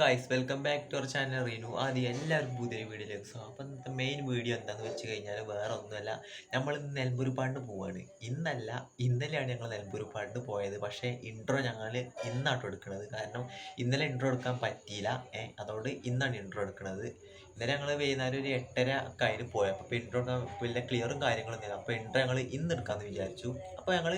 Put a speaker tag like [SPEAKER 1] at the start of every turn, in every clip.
[SPEAKER 1] Guys welcome back to our channel Reenu ആദ്യം എല്ലാവരും പുതിയ വീഡിയോയിലേക്ക് സ്വാഗതം. ഇന്നത്തെ മെയിൻ വീഡിയോ എന്താണെന്ന് വെച്ച് കഴിഞ്ഞാൽ വേറെ ഒന്നുമല്ല. നമ്മൾ ഇന്ന് നെൽമ്പൂർ പാണ്ട് പോവാണ്. ഇന്നല്ല ഇന്നലെയാണ് ഞങ്ങൾ നെൽമ്പൂർ പാണ്ട് പോയത്. പക്ഷേ ഇൻട്രോ ഞങ്ങൾ ഇന്നാട്ടോ എടുക്കുന്നത് കാരണം ഇന്നലെ ഇൻട്രോ എടുക്കാൻ പറ്റിയില്ല. ഏ അതുകൊണ്ട് ഇന്നാണ് ഇൻട്രോ എടുക്കുന്നത് ഇന്നലെ ഞങ്ങൾ വൈകുന്നേരം ഒരു എട്ടര ഒക്കെ അതിന് പോയത് അപ്പോൾ ഇൻട്രോ വലിയ ക്ലിയറും കാര്യങ്ങളൊന്നും ഇല്ല അപ്പോൾ ഇൻട്രോ ഞങ്ങൾ ഇന്ന് എടുക്കാമെന്ന് വിചാരിച്ചു. അപ്പോൾ ഞങ്ങൾ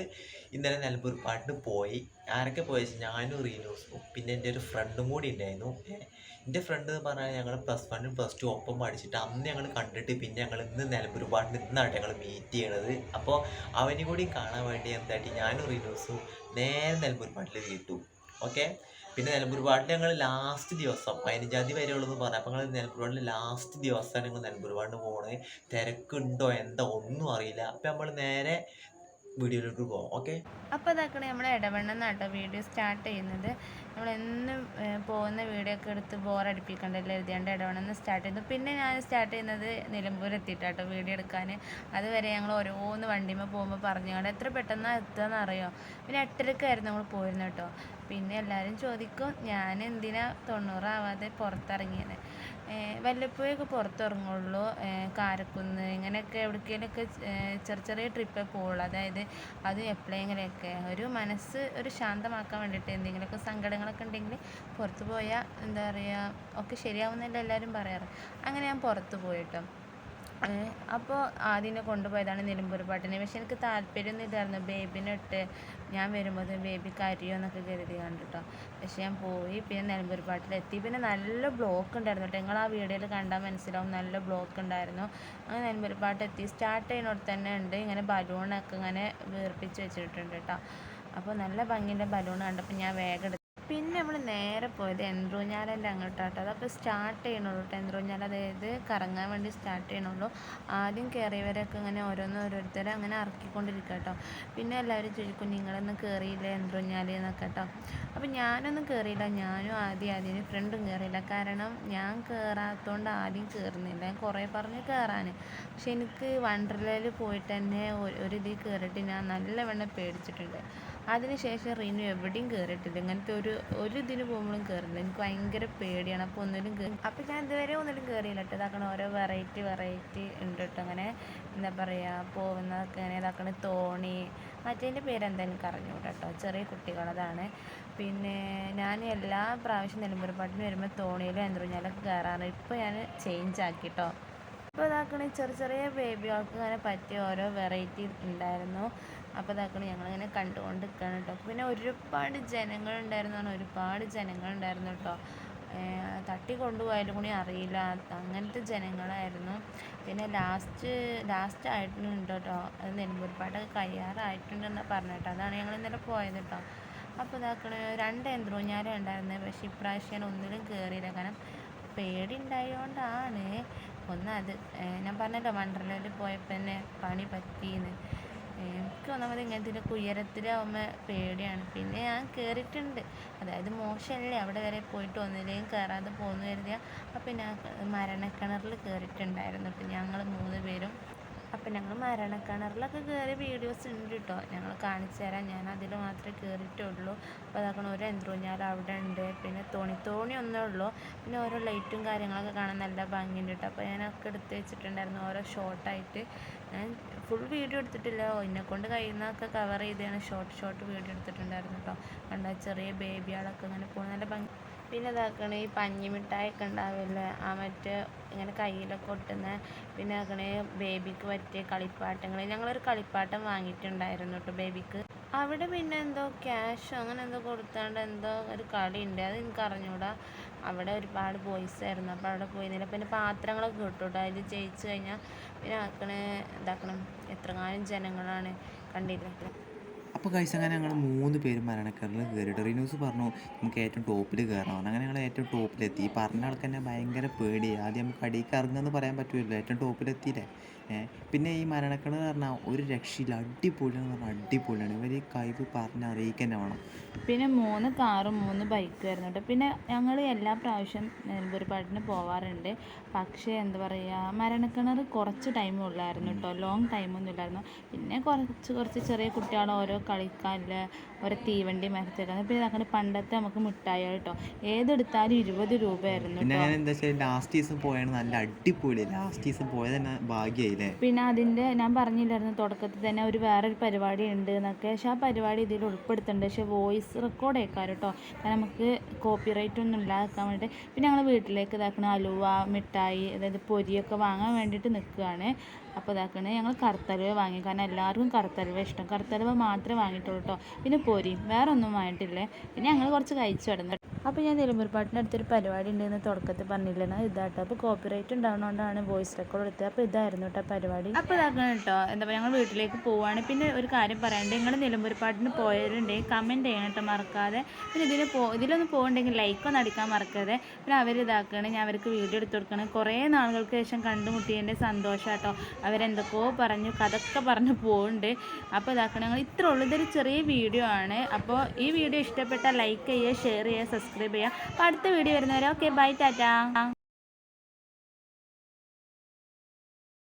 [SPEAKER 1] ഇന്നലെ നെൽമ്പൂർ പാണ്ട് പോയി. ആരൊക്കെ പോയത് ഞാനും റീനൂസും പിന്നെ എന്റെ ഒരു ഫ്രണ്ടും കൂടി ഉണ്ടായിരുന്നു എന്റെ ഫ്രണ്ട് എന്ന് പറഞ്ഞാൽ ഞങ്ങൾ പ്ലസ് വണ്ണും പ്ലസ് ടു ഒപ്പം പഠിച്ചിട്ട് അന്ന് ഞങ്ങൾ കണ്ടിട്ട് പിന്നെ ഞങ്ങൾ ഇന്ന് നിലമ്പൂർ ഇന്നാണ് ഞങ്ങൾ മീറ്റ് ചെയ്യണത്. അപ്പോൾ അവനും കൂടി കാണാൻ വേണ്ടി എന്തായിട്ട് ഞാനും റീനൂസും നേരെ നിലമ്പൂർ കിട്ടും ഓക്കെ? പിന്നെ നിലമ്പൂർ ഞങ്ങൾ ലാസ്റ്റ് ദിവസം പതിനഞ്ചാം തീയതി വരെ ഉള്ളതെന്ന് പറഞ്ഞു. അപ്പോൾ ഞങ്ങൾ നിലമ്പൂർ ലാസ്റ്റ് ദിവസമാണ് ഞങ്ങൾ നിലമ്പൂർ പോകുന്നത് തിരക്കുണ്ടോ? എന്താ? ഒന്നും അറിയില്ല. അപ്പം നമ്മൾ നേരെ വീഡിയോയിലേക്ക് പോകാം ഓക്കെ?
[SPEAKER 2] അപ്പോൾ ഇതാക്കണേ നമ്മൾ ഇടവണ്ണം കേട്ടോ വീഡിയോ സ്റ്റാർട്ട് ചെയ്യുന്നത്. നമ്മൾ എന്നും പോകുന്ന വീഡിയോ ഒക്കെ എടുത്ത് ബോറടിപ്പിക്കണ്ടല്ലോ എഴുതിയാണ്ട് ഇടവണ്ണം സ്റ്റാർട്ട് ചെയ്യുന്നു. പിന്നെ ഞാൻ സ്റ്റാർട്ട് ചെയ്യുന്നത് നിലമ്പൂർ എത്തിയിട്ടാട്ടോ വീഡിയോ എടുക്കാൻ അതുവരെ ഞങ്ങൾ ഓരോന്ന് വണ്ടിമേ പോകുമ്പോൾ പറഞ്ഞുകൊണ്ട് എത്ര പെട്ടെന്ന് എത്തുകയെന്ന് അറിയോ പിന്നെ എട്ടരക്കായിരുന്നു നമ്മൾ പോയിരുന്നു കേട്ടോ പിന്നെ എല്ലാവരും ചോദിക്കും ഞാൻ എന്തിനാ തൊണ്ണൂറാവാതെ പുറത്തിറങ്ങിയത്? വല്ലപ്പോഴൊക്കെ പുറത്തിറങ്ങുള്ളൂ കാരക്കുന്ന് ഇങ്ങനെയൊക്കെ എവിടേക്കെങ്കിലുമൊക്കെ ചെറിയ ചെറിയ ട്രിപ്പേ പോവുള്ളൂ. അതായത് അത് എപ്പോഴെങ്കിലുമൊക്കെ ഒരു മനസ്സ് ഒരു ശാന്തമാക്കാൻ വേണ്ടിയിട്ട് എന്തെങ്കിലുമൊക്കെ സങ്കടങ്ങളൊക്കെ ഉണ്ടെങ്കിൽ പുറത്ത് പോയാൽ എന്താ പറയുക ഒക്കെ ശരിയാവുന്നല്ല എല്ലാവരും പറയാറ്. അങ്ങനെ ഞാൻ പുറത്ത് പോയിട്ടോ അപ്പോൾ ആദ്യം കൊണ്ടുപോയതാണ് നിലമ്പൂർ പാട്ടിന് പക്ഷെ എനിക്ക് താല്പര്യമൊന്നും ഇല്ലായിരുന്നു. ബേബിനിട്ട് ഞാൻ വരുമ്പോൾ ബേബി കരയോ എന്നൊക്കെ കരുതി കണ്ടിട്ടോ. പക്ഷെ ഞാൻ പോയി പിന്നെ നിലമ്പൂർ പാട്ടിലെത്തി പിന്നെ നല്ല ബ്ലോക്ക് ഉണ്ടായിരുന്നു കേട്ടോ. നിങ്ങൾ ആ വീഡിയോയിൽ കണ്ടാൽ മനസ്സിലാവും നല്ല ബ്ലോക്ക് ഉണ്ടായിരുന്നു. അങ്ങനെ നിലമ്പൂർ പാട്ട് എത്തി സ്റ്റാർട്ട് ചെയ്യുന്നിടത്ത് തന്നെ ഉണ്ട്. ഇങ്ങനെ ബലൂണൊക്കെ ഇങ്ങനെ വീർപ്പിച്ച് വെച്ചിട്ടുണ്ട് കേട്ടോ. അപ്പോൾ നല്ല ഭംഗിന്റെ ബലൂൺ കണ്ടപ്പോൾ ഞാൻ വേഗം പിന്നെ നമ്മൾ നേരെ പോയത് എന്ത്രൂഞ്ഞാലന്റെ അങ്ങോട്ടാട്ടോ. അതപ്പോൾ സ്റ്റാർട്ട് ചെയ്യണുള്ളൂ കേട്ടോ എന്ത്രൂഞ്ഞാൽ അതായത് കറങ്ങാൻ വേണ്ടി സ്റ്റാർട്ട് ചെയ്യണുള്ളൂ. ആദ്യം കയറിയവരൊക്കെ ഇങ്ങനെ ഓരോന്ന് ഓരോരുത്തരെ അങ്ങനെ ഇറക്കിക്കൊണ്ടിരിക്കുക കേട്ടോ പിന്നെ എല്ലാവരും ചോദിക്കും നിങ്ങളൊന്നും കയറിയില്ല എന്ത്രൂഞ്ഞാൽ എന്നൊക്കെ കേട്ടോ അപ്പോൾ ഞാനൊന്നും കയറിയില്ല ഞാനും ആദ്യം ആദ്യം ഫ്രണ്ടും കയറിയില്ല കാരണം ഞാൻ കയറാത്തതുകൊണ്ട് ആദ്യം കയറുന്നില്ല ഞാൻ കുറേ പറഞ്ഞ് കയറാൻ പക്ഷെ എനിക്ക് വണ്ടർലയിൽ പോയിട്ട് തന്നെ ഒരു- ഇതിൽ കയറിയിട്ട് ഞാൻ നല്ലവണ്ണം പേടിച്ചിട്ടുണ്ട്. അതിനുശേഷം റിനു എവിടെയും കയറിയിട്ടില്ല ഇങ്ങനത്തെ ഒരു ഒരു ഇതിന് പോകുമ്പോഴും കയറില്ല എനിക്ക് ഭയങ്കര പേടിയാണ്. അപ്പോൾ ഒന്നിലും കയറി അപ്പോൾ ഞാൻ ഇതുവരെ ഒന്നിലും കയറിയില്ല കേട്ടോ. ഇതാക്കണ ഓരോ വെറൈറ്റി വെറൈറ്റി ഉണ്ട് കേട്ടോ. അങ്ങനെ എന്താ പറയുക പോകുന്നതൊക്കെ അങ്ങനെ ഇതാക്കണ തോണി മറ്റേതിന്റെ പേരെന്താ എനിക്ക് അറിഞ്ഞൂടാ കേട്ടോ. ചെറിയ കുട്ടികളതാണ്. പിന്നെ ഞാൻ എല്ലാ പ്രാവശ്യം നിലമ്പൂർ പാട്ടിന് വരുമ്പോൾ തോണിയിലും എന്തുറഞ്ഞാലൊക്കെ കയറാറ് ഇപ്പോൾ ഞാൻ ചേഞ്ച് ആക്കി കേട്ടോ. ഇപ്പോൾ ഇതാക്കണ ചെറിയ ചെറിയ ബേബികൾക്ക് ഇങ്ങനെ പറ്റിയ ഓരോ വെറൈറ്റി ഉണ്ടായിരുന്നു. അപ്പോൾ ഇതാക്കണ ഞങ്ങളിങ്ങനെ കണ്ടുകൊണ്ട് നിൽക്കുകയാണ് കേട്ടോ പിന്നെ ഒരുപാട് ജനങ്ങളുണ്ടായിരുന്നു ഒരുപാട് ജനങ്ങളുണ്ടായിരുന്നു കേട്ടോ തട്ടി കൊണ്ടുപോയാലും കൂടി അറിയില്ല അങ്ങനത്തെ ജനങ്ങളായിരുന്നു. പിന്നെ ലാസ്റ്റ് ലാസ്റ്റ് ആയിട്ടുണ്ട് കേട്ടോ അത് നെൽമ്പൂർ പാട്ടൊക്കെ കഴിയാറായിട്ടുണ്ടെന്ന് പറഞ്ഞു കേട്ടോ അതാണ് ഞങ്ങൾ ഇന്നലെ പോയത് കേട്ടോ അപ്പോൾ ഇതാക്കണ രണ്ട് ഞാൻ ഉണ്ടായിരുന്നത് പക്ഷേ ഇപ്രാവശ്യം ഞാൻ ഒന്നിലും കയറിയില്ല കാരണം പേടി ഉണ്ടായതുകൊണ്ടാണ് ഒന്ന് അത് ഞാൻ പറഞ്ഞല്ലോ വണ്ടർലയിൽ പോയപ്പോൾ തന്നെ പണി പറ്റിയെന്ന് എനിക്ക് ഒന്നാമത് ഇങ്ങനത്തെ ഉയരത്തിലാവുമ്പോൾ പേടിയാണ്. പിന്നെ ഞാൻ കയറിയിട്ടുണ്ട് അതായത് മോശമല്ലേ? അവിടെ വരെ പോയിട്ട് ഒന്നിലേയും കയറാതെ പോന്നു കരുതിയാൽ അപ്പം ഞാൻ മരണക്കിണറിൽ കയറിയിട്ടുണ്ടായിരുന്നു അപ്പം ഞങ്ങൾ മൂന്ന് പേരും അപ്പം ഞങ്ങൾ മരണക്കിണറിലൊക്കെ കയറി വീഡിയോസ് ഉണ്ട് കേട്ടോ ഞങ്ങൾ കാണിച്ചു തരാം. ഞാൻ അതിൽ മാത്രമേ കയറിയിട്ടുള്ളൂ അപ്പോൾ അതാക്കണം ഒരു എന്ത്രൂഞ്ഞാൽ അവിടെ ഉണ്ട്. പിന്നെ തോണി തോണി ഒന്നേ ഉള്ളൂ. പിന്നെ ഓരോ ലൈറ്റും കാര്യങ്ങളൊക്കെ കാണാൻ നല്ല ഭംഗിയുണ്ട് കേട്ടോ അപ്പോൾ ഞാനൊക്കെ എടുത്ത് വെച്ചിട്ടുണ്ടായിരുന്നു ഓരോ ഷോർട്ടായിട്ട് ഞാൻ ഫുൾ വീഡിയോ എടുത്തിട്ടില്ല. എന്നെ കൊണ്ട് കഴിയുന്നതൊക്കെ കവർ ചെയ്താണ്. ഷോർട്ട് ഷോർട്ട് വീഡിയോ എടുത്തിട്ടുണ്ടായിരുന്നു കേട്ടോ കണ്ട ചെറിയ ബേബികളൊക്കെ ഇങ്ങനെ പോകുന്ന നല്ല ഭംഗി പിന്നെ ഇതാക്കണ ഈ പഞ്ഞിമിഠായൊക്കെ ഉണ്ടാവില്ലേ? ആ മറ്റേ ഇങ്ങനെ കയ്യിലൊക്കെ ഒട്ടുന്ന പിന്നെ ആക്കണേ ബേബിക്ക് പറ്റിയ കളിപ്പാട്ടങ്ങൾ ഞങ്ങളൊരു കളിപ്പാട്ടം വാങ്ങിയിട്ടുണ്ടായിരുന്നു കേട്ടോ ബേബിക്ക്. അവിടെ പിന്നെ എന്തോ ക്യാഷോ അങ്ങനെ എന്തോ കൊടുത്താണ്ട് എന്തോ ഒരു കളി ഉണ്ട് അത് എനിക്ക് അറിഞ്ഞൂടാ. അവിടെ ഒരുപാട് ബോയ്സ് ആയിരുന്നു. അപ്പോൾ അവിടെ പോയിരുന്നില്ല. പിന്നെ പാത്രങ്ങളൊക്കെ കിട്ടും കേട്ടോ അതിൽ ജയിച്ചു കഴിഞ്ഞാൽ പിന്നെ ആക്കണേ ഇതാക്കണം. എത്രങ്ങാനും ജനങ്ങളാണ് കണ്ടില്ലേ
[SPEAKER 1] അപ്പോൾ കൈസ് അങ്ങനെ ഞങ്ങൾ മൂന്ന് പേരും മരണക്കാരിൽ കയറിയിട്ട് റിനൂസ് പറഞ്ഞു നമുക്ക് ഏറ്റവും ടോപ്പിൽ കയറണം അങ്ങനെ ഞങ്ങൾ ഏറ്റവും ടോപ്പിലെത്തി ഈ പറഞ്ഞ ആൾക്ക് തന്നെ ഭയങ്കര പേടി ആദ്യം നമുക്ക് ഇറങ്ങുക എന്ന് പറയാൻ പറ്റുമല്ലോ ഏറ്റവും ടോപ്പിലെത്തിയില്ലേ പിന്നെ ഈ മരണക്കിണർ പറഞ്ഞാൽ ഒരു രക്ഷയില്ല അടിപൊളിയാന്ന് പറഞ്ഞാൽ അടിപൊളിയാണ്. ഇവർ ഈ കഴിവ് പറഞ്ഞ് അറിയിക്കുക തന്നെ വേണം.
[SPEAKER 2] പിന്നെ മൂന്ന് കാറും മൂന്ന് ബൈക്കും ആയിരുന്നു കേട്ടോ. പിന്നെ ഞങ്ങൾ എല്ലാ പ്രാവശ്യം നിലമ്പൂർ പാട്ടിന് പോവാറുണ്ട്. പക്ഷേ എന്താ പറയുക മരണക്കിണർ കുറച്ച് ടൈമേ ഉള്ളായിരുന്നു കേട്ടോ. ലോങ് ടൈമൊന്നും ഇല്ലായിരുന്നു. പിന്നെ കുറച്ച് കുറച്ച് ചെറിയ കുട്ടികൾ ഓരോ കളി കളിക്കാനില്ല ഓരോ തീവണ്ടി മരത്തിലാണ് പിന്നെ അങ്ങനെ പണ്ടത്തെ നമുക്ക് മിഠായി കേട്ടോ. ഏതെടുത്താലും ഇരുപത് രൂപയായിരുന്നു
[SPEAKER 1] പിന്നെ ഞാൻ എന്താ വെച്ചാൽ ലാസ്റ്റ് ദിവസം പോയാണ് നല്ല അടിപൊളി ലാസ്റ്റ് ദിവസം പോയത് തന്നെ
[SPEAKER 2] പിന്നെ അതിന്റെ ഞാൻ പറഞ്ഞില്ലായിരുന്നു തുടക്കത്തിൽ തന്നെ ഒരു വേറൊരു പരിപാടി ഉണ്ട് എന്നൊക്കെ. പക്ഷെ ആ പരിപാടി ഇതിൽ ഉൾപ്പെടുത്തുന്നുണ്ട്. പക്ഷെ വോയിസ് റെക്കോർഡ് കേൾക്കാം കേട്ടോ. കാരണം നമുക്ക് കോപ്പിറൈറ്റ് ഒന്നും ഇല്ലാതാക്കാൻ വേണ്ടിയിട്ട്. പിന്നെ ഞങ്ങൾ വീട്ടിലേക്ക് ഇതാക്കണ അലുവ മിഠായി അതായത് പൊരിയൊക്കെ വാങ്ങാൻ വേണ്ടിയിട്ട് നിൽക്കുകയാണ്. അപ്പോൾ ഇതാക്കണേ ഞങ്ങൾ കറുത്തലുവ വാങ്ങി. കാരണം എല്ലാവർക്കും കറുത്തലുവ ഇഷ്ടം. കറുത്തലുവ മാത്രമേ വാങ്ങിയിട്ടുള്ളൂ കേട്ടോ. പിന്നെ പൊരി വേറെ ഒന്നും വാങ്ങിയിട്ടില്ലേ? പിന്നെ ഞങ്ങൾ കുറച്ച് കഴിച്ചു കിടന്നു. അപ്പോൾ ഞാൻ നിലമ്പൂർപ്പാട്ടിന്റെ അടുത്തൊരു പരിപാടി ഉണ്ടെന്ന് തുടക്കത്തിൽ പറഞ്ഞില്ലാണ് ഇതാട്ടോ. അപ്പോൾ കോപ്പിറൈറ്റ് ഉണ്ടാവുന്നതുകൊണ്ടാണ് വോയിസ് റെക്കോർഡ് എടുത്തത്. അപ്പോൾ ഇതായിരുന്നു കേട്ടോ പരിപാടി. അപ്പോൾ ഇതാക്കണം കേട്ടോ എന്താ പറയുക ഞങ്ങൾ വീട്ടിലേക്ക് പോവുകയാണ് പിന്നെ ഒരു കാര്യം പറയാണ്ട് നിങ്ങൾ നിലമ്പൂർപ്പാട്ടിന് പോയവരുണ്ടെങ്കിൽ കമന്റ് ചെയ്യണം കേട്ടോ മറക്കാതെ. പിന്നെ ഇതിന് പോ ഇതിലൊന്ന് ലൈക്ക് ഒന്ന് അടിക്കാൻ മറക്കാതെ പിന്നെ അവർ ഇതാക്കണേ. ഞാൻ അവർക്ക് വീഡിയോ എടുത്തു കൊടുക്കണം. കുറേ നാളുകൾക്ക് ശേഷം കണ്ടുമുട്ടിയതിന്റെ സന്തോഷം കേട്ടോ അവരെന്തൊക്കെയോ പറഞ്ഞു കഥൊക്കെ പറഞ്ഞ് പോകുന്നുണ്ട് അപ്പോൾ ഇതാക്കണം. ഞങ്ങൾ ഇത്ര ഉള്ളൂ. ഇതൊരു ചെറിയ വീഡിയോ ആണ്. അപ്പോൾ ഈ വീഡിയോ ഇഷ്ടപ്പെട്ടാൽ ലൈക്ക് ചെയ്യുക ഷെയർ ചെയ്യുക സബ്സ്ക്രൈബ് ചെയ്യുക അപ്പോൾ അടുത്ത വീഡിയോ വരുന്നവരെ ഓക്കെ ബൈ ടാറ്റാ